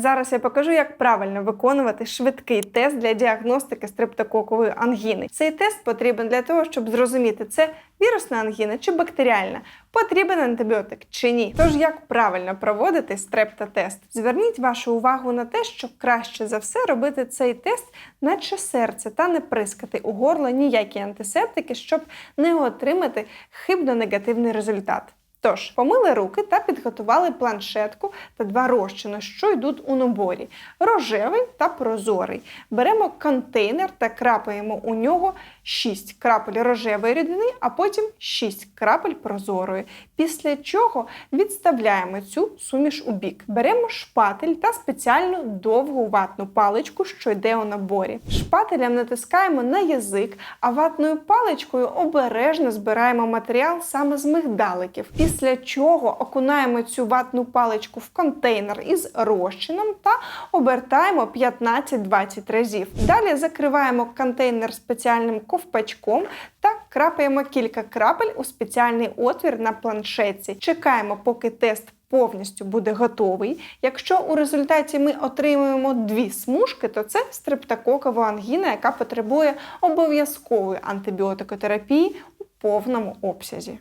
Зараз я покажу, як правильно виконувати швидкий тест для діагностики стрептококової ангіни. Цей тест потрібен для того, щоб зрозуміти, це вірусна ангіна чи бактеріальна, потрібен антибіотик чи ні. Тож як правильно проводити стрептотест? Зверніть вашу увагу на те, що краще за все робити цей тест, наче серце, та не прискати у горло ніякі антисептики, щоб не отримати хибно негативний результат. Тож, помили руки та підготували планшетку та два розчини, що йдуть у наборі: рожевий та прозорий. Беремо контейнер та крапаємо у нього 6 крапель рожевої рідини, а потім 6 крапель прозорої. Після чого відставляємо цю суміш у бік. Беремо шпатель та спеціальну довгу ватну паличку, що йде у наборі. Шпателем натискаємо на язик, а ватною паличкою обережно збираємо матеріал саме з мигдаликів. Після чого окунаємо цю ватну паличку в контейнер із розчином та обертаємо 15-20 разів. Далі закриваємо контейнер спеціальним ковпачком та крапаємо кілька крапель у спеціальний отвір на планшетці. Чекаємо, поки тест повністю буде готовий. Якщо у результаті ми отримуємо дві смужки, то це стрептококова ангіна, яка потребує обов'язкової антибіотикотерапії у повному обсязі.